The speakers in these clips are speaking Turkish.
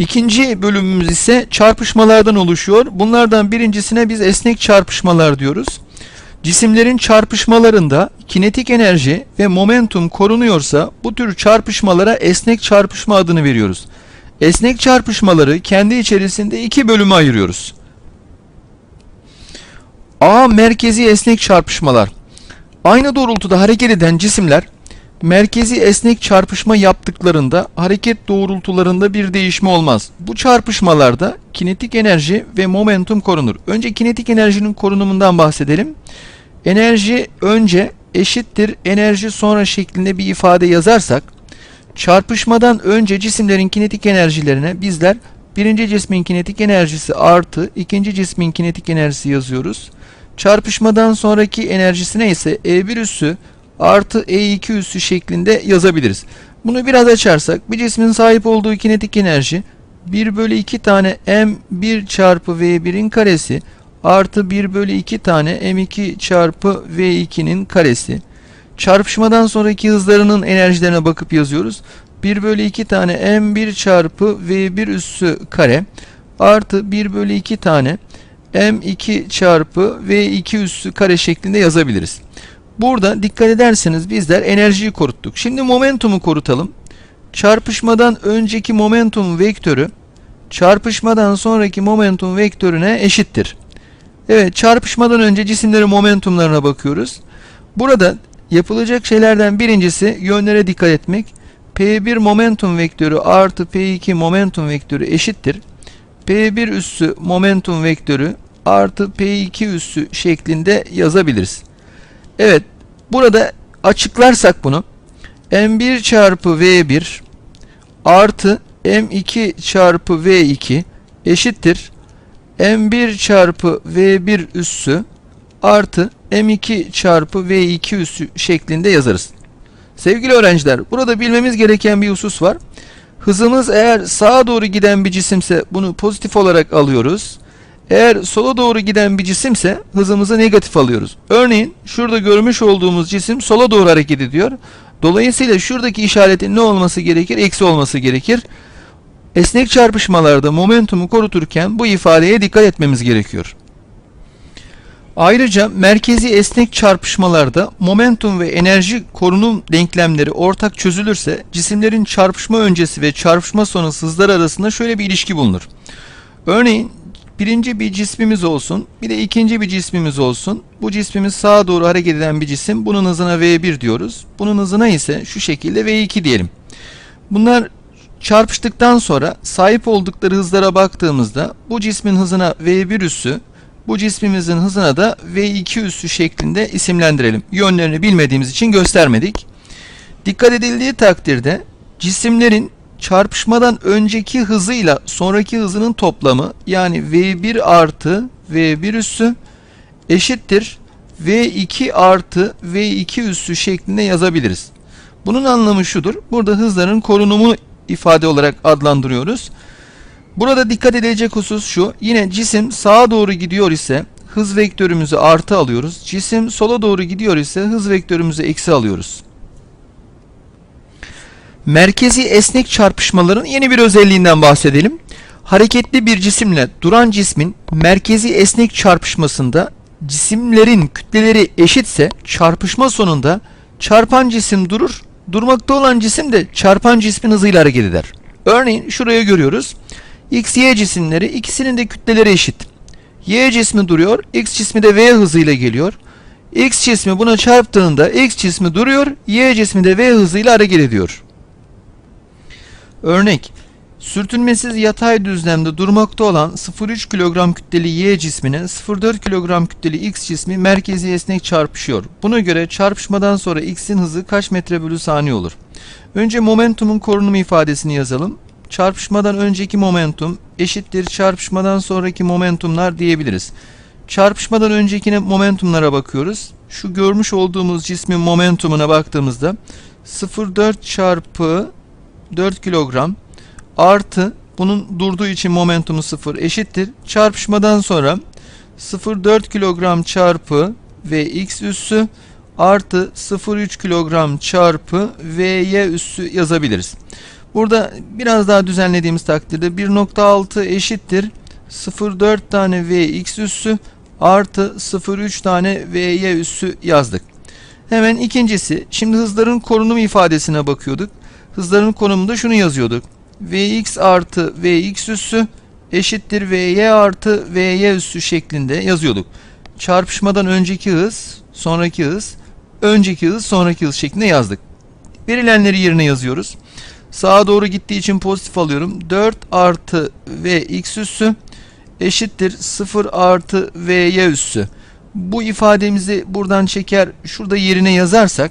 İkinci bölümümüz ise çarpışmalardan oluşuyor. Bunlardan birincisine biz esnek çarpışmalar diyoruz. Cisimlerin çarpışmalarında kinetik enerji ve momentum korunuyorsa bu tür çarpışmalara esnek çarpışma adını veriyoruz. Esnek çarpışmaları kendi içerisinde iki bölüme ayırıyoruz. A merkezi esnek çarpışmalar. Aynı doğrultuda hareket eden cisimler merkezi esnek çarpışma yaptıklarında hareket doğrultularında bir değişme olmaz. Bu çarpışmalarda kinetik enerji ve momentum korunur. Önce kinetik enerjinin korunumundan bahsedelim. Enerji önce eşittir enerji sonra şeklinde bir ifade yazarsak çarpışmadan önce cisimlerin kinetik enerjilerine bizler birinci cismin kinetik enerjisi artı ikinci cismin kinetik enerjisi yazıyoruz. Çarpışmadan sonraki enerjisine ise E1 üssü artı E2 üssü şeklinde yazabiliriz. Bunu biraz açarsak bir cismin sahip olduğu kinetik enerji 1 bölü 2 tane M1 çarpı V1'in karesi artı 1 bölü 2 tane M2 çarpı V2'nin karesi. Çarpışmadan sonraki hızlarının enerjilerine bakıp yazıyoruz. 1 bölü 2 tane M1 çarpı V1 üssü kare artı 1 bölü 2 tane M2 çarpı V2 üssü kare şeklinde yazabiliriz. Burada dikkat ederseniz bizler enerjiyi koruttuk. Şimdi momentumu korutalım. Çarpışmadan önceki momentum vektörü çarpışmadan sonraki momentum vektörüne eşittir. Evet çarpışmadan önce cisimlerin momentumlarına bakıyoruz. Burada yapılacak şeylerden birincisi yönlere dikkat etmek. P1 momentum vektörü artı P2 momentum vektörü eşittir. P1 üssü momentum vektörü artı P2 üssü şeklinde yazabiliriz. Evet burada açıklarsak bunu M1 çarpı V1 artı M2 çarpı V2 eşittir M1 çarpı V1 üssü artı M2 çarpı V2 üssü şeklinde yazarız. Sevgili öğrenciler burada bilmemiz gereken bir husus var. Hızımız eğer sağa doğru giden bir cisimse bunu pozitif olarak alıyoruz. Eğer sola doğru giden bir cisimse hızımızı negatif alıyoruz. Örneğin şurada görmüş olduğumuz cisim sola doğru hareket ediyor. Dolayısıyla şuradaki işaretin ne olması gerekir? Eksi olması gerekir. Esnek çarpışmalarda momentumu koruturken bu ifadeye dikkat etmemiz gerekiyor. Ayrıca merkezi esnek çarpışmalarda momentum ve enerji korunum denklemleri ortak çözülürse cisimlerin çarpışma öncesi ve çarpışma sonrası hızlar arasında şöyle bir ilişki bulunur. Örneğin birinci bir cismimiz olsun, bir de ikinci bir cismimiz olsun. Bu cismimiz sağa doğru hareket eden bir cisim. Bunun hızına V1 diyoruz. Bunun hızına ise şu şekilde V2 diyelim. Bunlar çarpıştıktan sonra sahip oldukları hızlara baktığımızda bu cismin hızına V1 üssü, bu cismimizin hızına da V2 üssü şeklinde isimlendirelim. Yönlerini bilmediğimiz için göstermedik. Dikkat edildiği takdirde cisimlerin çarpışmadan önceki hızıyla sonraki hızının toplamı yani V1 artı V1 üssü eşittir V2 artı V2 üssü şeklinde yazabiliriz. Bunun anlamı şudur. Burada hızların korunumu ifade olarak adlandırıyoruz. Burada dikkat edilecek husus şu. Yine cisim sağa doğru gidiyor ise hız vektörümüzü artı alıyoruz. Cisim sola doğru gidiyor ise hız vektörümüzü eksi alıyoruz. Merkezi esnek çarpışmaların yeni bir özelliğinden bahsedelim. Hareketli bir cisimle duran cismin merkezi esnek çarpışmasında cisimlerin kütleleri eşitse çarpışma sonunda çarpan cisim durur, durmakta olan cisim de çarpan cismin hızıyla hareket eder. Örneğin şuraya görüyoruz. X, Y cisimleri ikisinin de kütleleri eşit. Y cismi duruyor, X cismi de V hızıyla geliyor. X cismi buna çarptığında X cismi duruyor, Y cismi de V hızıyla hareket ediyor. Örnek, sürtünmesiz yatay düzlemde durmakta olan 0,3 kilogram kütleli Y cismine 0,4 kilogram kütleli X cismi merkezi esnek çarpışıyor. Buna göre çarpışmadan sonra X'in hızı kaç metre bölü saniye olur? Önce momentumun korunumu ifadesini yazalım. Çarpışmadan önceki momentum eşittir çarpışmadan sonraki momentumlar diyebiliriz. Çarpışmadan öncekine momentumlara bakıyoruz. Şu görmüş olduğumuz cismin momentumuna baktığımızda 0,4 çarpı 4 kilogram artı bunun durduğu için momentumu 0 eşittir. Çarpışmadan sonra 0,4 kilogram çarpı Vx üssü artı 0,3 kilogram çarpı Vy üssü yazabiliriz. Burada biraz daha düzenlediğimiz takdirde 1.6 eşittir 0.4 tane vx üssü artı 0.3 tane vy üssü yazdık. Hemen ikincisi şimdi hızların korunumu ifadesine bakıyorduk. Hızların konumunda şunu yazıyorduk. vx artı vx üssü eşittir vy artı vy üssü şeklinde yazıyorduk. Çarpışmadan önceki hız, sonraki hız, önceki hız, sonraki hız şeklinde yazdık. Verilenleri yerine yazıyoruz. Sağa doğru gittiği için pozitif alıyorum. 4 artı vx üssü eşittir 0 artı vy üssü. Bu ifademizi buradan çeker şurada yerine yazarsak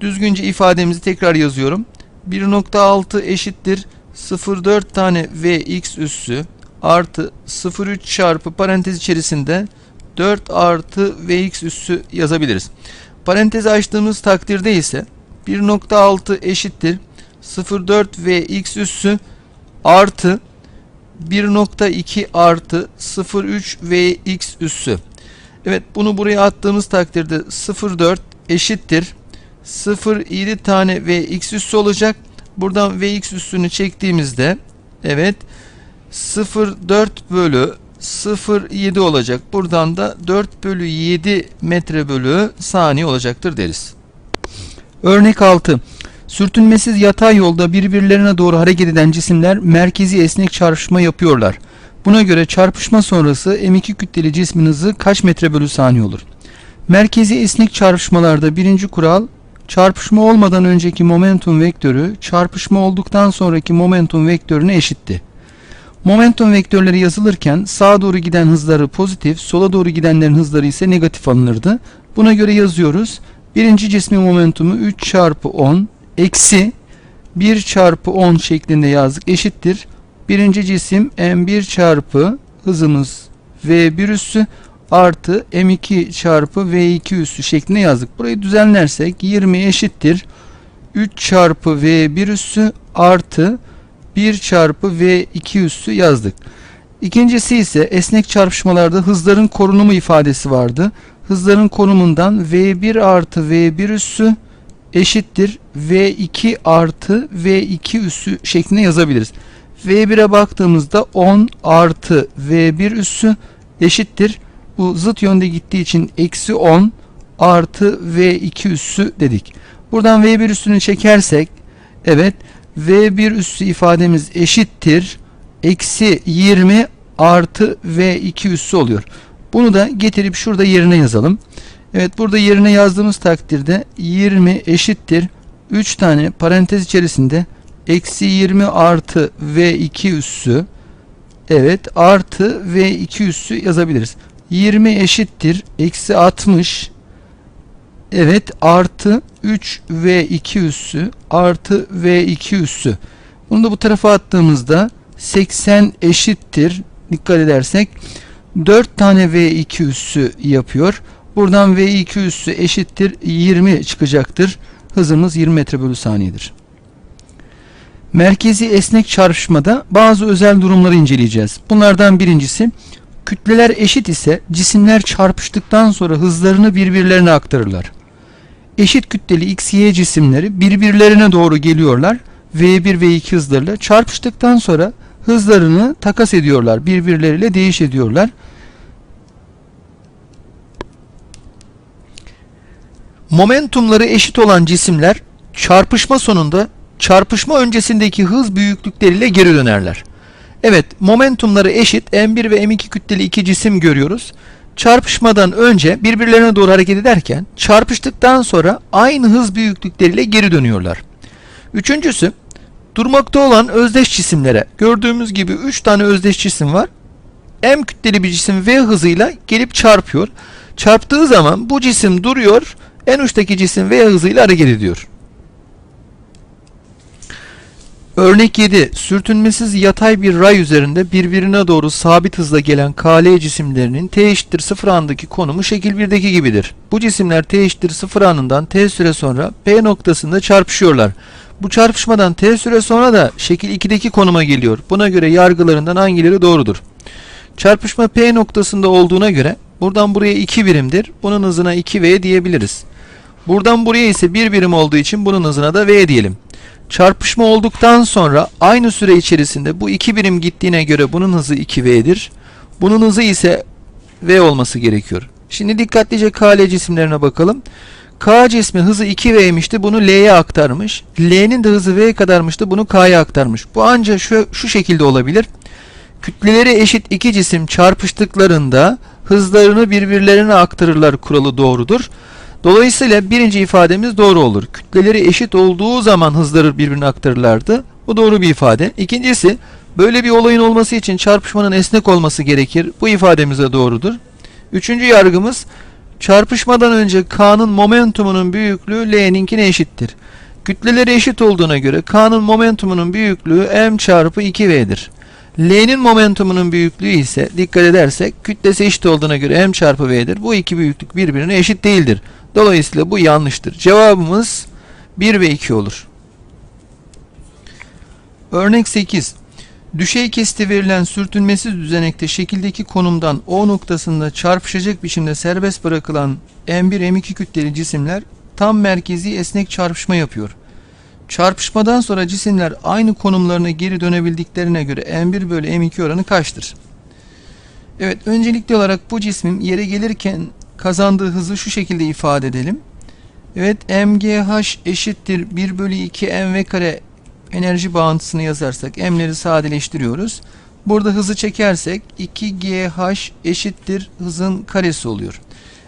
düzgünce ifademizi tekrar yazıyorum. 1.6 eşittir 0.4 tane vx üssü artı 0.3 çarpı parantez içerisinde 4 artı vx üssü yazabiliriz. Parantezi açtığımız takdirde ise 1.6 eşittir 0.4 vx üssü artı 1.2 artı 0.3 vx üssü. Evet bunu buraya attığımız takdirde 0.4 eşittir 0.7 tane vx üssü olacak. Buradan vx üssünü çektiğimizde evet 0.4 bölü 0.7 olacak. Buradan da 4 bölü 7 metre bölü saniye olacaktır deriz. Örnek 6. Sürtünmesiz yatay yolda birbirlerine doğru hareket eden cisimler merkezi esnek çarpışma yapıyorlar. Buna göre çarpışma sonrası M2 kütleli cismin hızı kaç metre bölü saniye olur? Merkezi esnek çarpışmalarda birinci kural çarpışma olmadan önceki momentum vektörü çarpışma olduktan sonraki momentum vektörüne eşitti. Momentum vektörleri yazılırken sağa doğru giden hızları pozitif, sola doğru gidenlerin hızları ise negatif alınırdı. Buna göre yazıyoruz. Birinci cismin momentumu 3 çarpı 10 eksi 1 çarpı 10 şeklinde yazdık eşittir. Birinci cisim m1 çarpı hızımız v1 üssü artı m2 çarpı v2 üssü şeklinde yazdık. Burayı düzenlersek 20 eşittir. 3 çarpı v1 üssü artı 1 çarpı v2 üssü yazdık. İkincisi ise esnek çarpışmalarda hızların korunumu ifadesi vardı. Hızların konumundan v1 artı v1 üssü eşittir v2 artı v2 üssü şeklinde yazabiliriz. v1'e baktığımızda 10 artı v1 üssü eşittir. Bu zıt yönde gittiği için eksi 10 artı v2 üssü dedik. Buradan v1 üssünü çekersek evet v1 üssü ifademiz eşittir. Eksi 20 artı v2 üssü oluyor. Bunu da getirip şurada yerine yazalım. Evet burada yerine yazdığımız takdirde 20 eşittir. 3 tane parantez içerisinde eksi 20 artı v2 üssü evet artı v2 üssü yazabiliriz. 20 eşittir eksi 60 evet artı 3 v2 üssü artı v2 üssü. Bunu da bu tarafa attığımızda 80 eşittir dikkat edersek 4 tane v2 üssü yapıyor. Buradan v2 üssü eşittir 20 çıkacaktır. Hızımız 20 metre bölü saniyedir. Merkezi esnek çarpışmada bazı özel durumları inceleyeceğiz. Bunlardan birincisi kütleler eşit ise cisimler çarpıştıktan sonra hızlarını birbirlerine aktarırlar. Eşit kütleli x, y cisimleri birbirlerine doğru geliyorlar. V1 ve 2 hızlarıyla çarpıştıktan sonra hızlarını takas ediyorlar. Birbirleriyle değiş ediyorlar. Momentumları eşit olan cisimler çarpışma sonunda çarpışma öncesindeki hız büyüklükleriyle geri dönerler. Evet, momentumları eşit M1 ve M2 kütleli iki cisim görüyoruz. Çarpışmadan önce birbirlerine doğru hareket ederken çarpıştıktan sonra aynı hız büyüklükleriyle geri dönüyorlar. Üçüncüsü, durmakta olan özdeş cisimlere gördüğümüz gibi 3 tane özdeş cisim var. M kütleli bir cisim V hızıyla gelip çarpıyor. Çarptığı zaman bu cisim duruyor en uçtaki cisim V hızıyla hareket ediyor. Örnek 7. Sürtünmesiz yatay bir ray üzerinde birbirine doğru sabit hızla gelen KL cisimlerinin t eşittir 0 anındaki konumu şekil 1'deki gibidir. Bu cisimler t eşittir 0 anından t süre sonra P noktasında çarpışıyorlar. Bu çarpışmadan t süre sonra da şekil 2'deki konuma geliyor. Buna göre yargılarından hangileri doğrudur? Çarpışma P noktasında olduğuna göre buradan buraya 2 birimdir. Bunun hızına 2V diyebiliriz. Buradan buraya ise 1 birim olduğu için bunun hızına da V diyelim. Çarpışma olduktan sonra aynı süre içerisinde bu iki birim gittiğine göre bunun hızı 2V'dir. Bunun hızı ise V olması gerekiyor. Şimdi dikkatlice KL cisimlerine bakalım. K cismi hızı 2V'mişti. Bunu L'ye aktarmış. L'nin de hızı V kadarmıştı. Bunu K'ya aktarmış. Bu ancak şu, şu şekilde olabilir. Kütleleri eşit iki cisim çarpıştıklarında hızlarını birbirlerine aktarırlar kuralı doğrudur. Dolayısıyla birinci ifademiz doğru olur. Kütleleri eşit olduğu zaman hızları birbirine aktarırlardı. Bu doğru bir ifade. İkincisi böyle bir olayın olması için çarpışmanın esnek olması gerekir. Bu ifademiz de doğrudur. Üçüncü yargımız çarpışmadan önce K'nın momentumunun büyüklüğü L'ninkine eşittir. Kütleleri eşit olduğuna göre K'nın momentumunun büyüklüğü m çarpı 2V'dir. L'nin momentumunun büyüklüğü ise dikkat edersek kütlesi eşit olduğuna göre m çarpı V'dir. Bu iki büyüklük birbirine eşit değildir. Dolayısıyla bu yanlıştır. Cevabımız 1 ve 2 olur. Örnek 8. Düşey kesti verilen sürtünmesiz düzenekte şekildeki konumdan O noktasında çarpışacak biçimde serbest bırakılan M1 M2 kütleli cisimler tam merkezi esnek çarpışma yapıyor. Çarpışmadan sonra cisimler aynı konumlarına geri dönebildiklerine göre M1 bölü M2 oranı kaçtır? Evet öncelikli olarak bu cismin yere gelirken kazandığı hızı şu şekilde ifade edelim. Evet MGH eşittir 1 bölü 2 mv kare enerji bağıntısını yazarsak m'leri sadeleştiriyoruz. Burada hızı çekersek 2GH eşittir hızın karesi oluyor.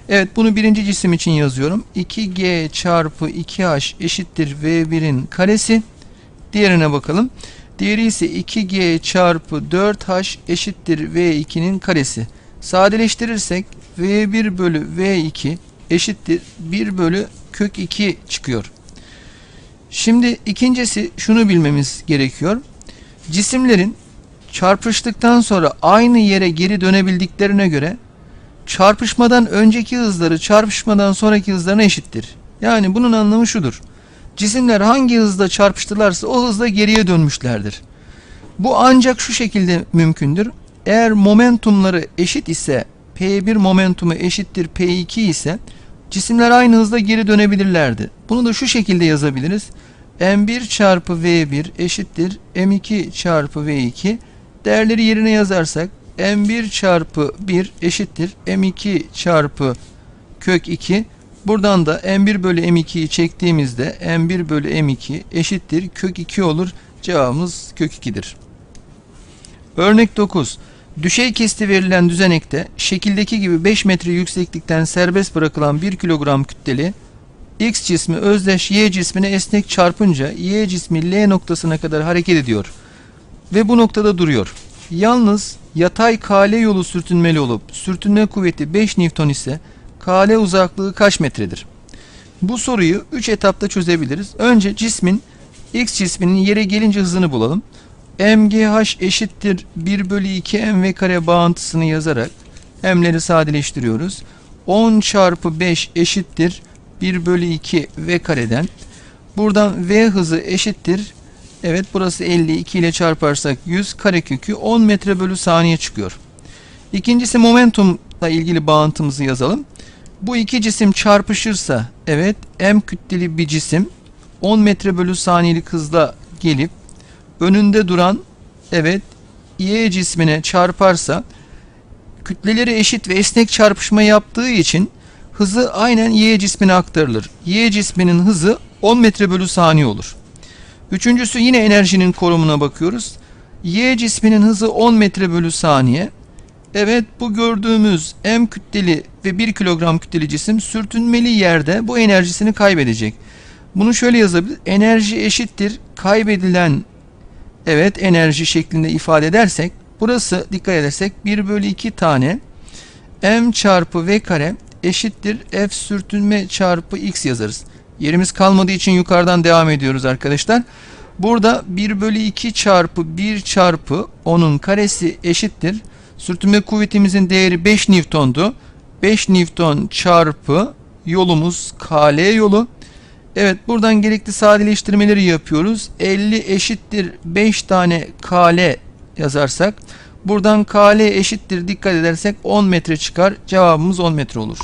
Evet bunu birinci cisim için yazıyorum. 2G çarpı 2H eşittir V1'in karesi. Diğerine bakalım. Diğeri ise 2G çarpı 4H eşittir V2'nin karesi. Sadeleştirirsek V1 bölü V2 eşittir 1 bölü kök 2 çıkıyor. Şimdi ikincisi şunu bilmemiz gerekiyor. Cisimlerin çarpıştıktan sonra aynı yere geri dönebildiklerine göre çarpışmadan önceki hızları çarpışmadan sonraki hızlarına eşittir. Yani bunun anlamı şudur. Cisimler hangi hızda çarpıştılarsa o hızla geriye dönmüşlerdir. Bu ancak şu şekilde mümkündür. Eğer momentumları eşit ise P1 momentumu eşittir P2 ise cisimler aynı hızla geri dönebilirlerdi. Bunu da şu şekilde yazabiliriz. M1 çarpı V1 eşittir M2 çarpı V2 değerleri yerine yazarsak M1 çarpı 1 eşittir M2 çarpı kök 2 buradan da M1 bölü M2'yi çektiğimizde M1 bölü M2 eşittir kök 2 olur. Cevabımız kök 2'dir. Örnek 9. Düşey kesti verilen düzenekte şekildeki gibi 5 metre yükseklikten serbest bırakılan 1 kilogram kütleli X cismi özdeş Y cismine esnek çarpınca Y cismi L noktasına kadar hareket ediyor ve bu noktada duruyor. Yalnız yatay KL yolu sürtünmeli olup sürtünme kuvveti 5 Newton ise KL uzaklığı kaç metredir? Bu soruyu 3 etapta çözebiliriz. Önce cismin X cisminin yere gelince hızını bulalım. MGH eşittir 1 bölü 2 mv kare bağıntısını yazarak m'leri sadeleştiriyoruz. 10 çarpı 5 eşittir 1 bölü 2 v kareden. Buradan v hızı eşittir. Evet burası 50 2 ile çarparsak 100 karekökü 10 metre bölü saniye çıkıyor. İkincisi momentumla ilgili bağıntımızı yazalım. Bu iki cisim çarpışırsa evet m kütleli bir cisim 10 metre bölü saniyelik hızla gelip önünde duran evet Y cismine çarparsa kütleleri eşit ve esnek çarpışma yaptığı için hızı aynen Y cismine aktarılır. Y cisminin hızı 10 metre bölü saniye olur. Üçüncüsü yine enerjinin korumuna bakıyoruz. Y cisminin hızı 10 metre bölü saniye. Evet bu gördüğümüz M kütleli ve 1 kilogram kütleli cisim sürtünmeli yerde bu enerjisini kaybedecek. Bunu şöyle yazabiliriz. Enerji eşittir kaybedilen evet enerji şeklinde ifade edersek burası dikkat edersek 1 bölü 2 tane m çarpı v kare eşittir f sürtünme çarpı x yazarız. Yerimiz kalmadığı için yukarıdan devam ediyoruz arkadaşlar. Burada 1 bölü 2 çarpı 1 çarpı 10'un karesi eşittir. Sürtünme kuvvetimizin değeri 5 Newton'du. 5 Newton çarpı yolumuz KL yolu. Evet buradan gerekli sadeleştirmeleri yapıyoruz. 50 eşittir 5 tane KL yazarsak buradan KL eşittir dikkat edersek 10 metre çıkar. Cevabımız 10 metre olur.